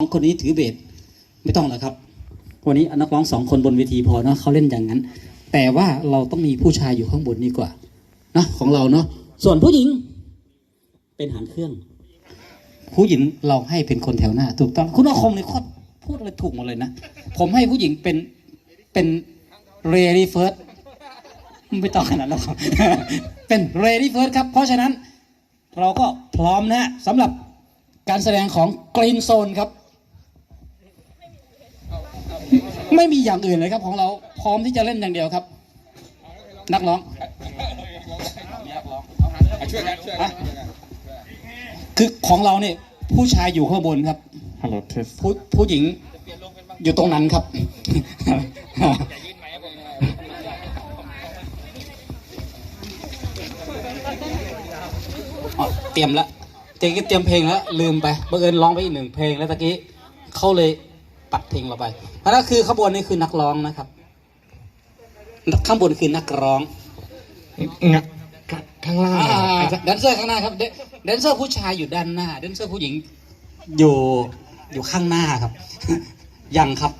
น้องคนนี้ถือเบสไม่ต้องหรอกครับ วันนี้นักร้องสองคนบนเวทีพอเนาะเขาเล่นอย่างนั้น แต่ว่าเราต้องมีผู้ชายอยู่ข้างบนดีกว่านะของเราเนาะส่วนผู้หญิง เป็นหางเครื่อง ผู้หญิงเราให้เป็นคนแถวหน้า ถูกต้องคุณอาคมในโคตรพูดอะไรถูกหมดเลยนะ ผมให้ผู้หญิงเป็นเป็นเรดี้เฟิร์สไม่ต้องขนาดนั้นหรอกเป็นเรดี้เฟิร์สครับ เพราะฉะนั้น เราก็พร้อมนะฮะสำหรับการแสดงของกรีนโซนครับ ไม่มีอย่างอื่นเลยครับของเราพร้อมที่จะเล่นอย่างเดียวครับ นักร้องช่วยกันช่วยกันคือของเราเนี่ยผู้ชายอยู่ข้างบนครับฮัลโหลเทสผู้ผู้หญิงอยู่ตรงนั้นครับอ๋อเตรียมละเตรียมเตรียมเพลงแล้วลืมไปบังเอิญร้องไปอีกหนึ่งเพลงแล้วตะกี้เขาเลย ปัดเพลงเราไปเพราะนั่นคือข้างบนนี่คือนักร้องนะครับ ข้างบนคือนักร้องงะข้างล่างอ่าอาจจะแดนเซอร์ข้างหน้าครับแดนแดนเซอร์ผู้ชายอยู่ด้านหน้าแดนเซอร์ผู้หญิงอยู่อยู่ข้างหน้าครับ ยังครับ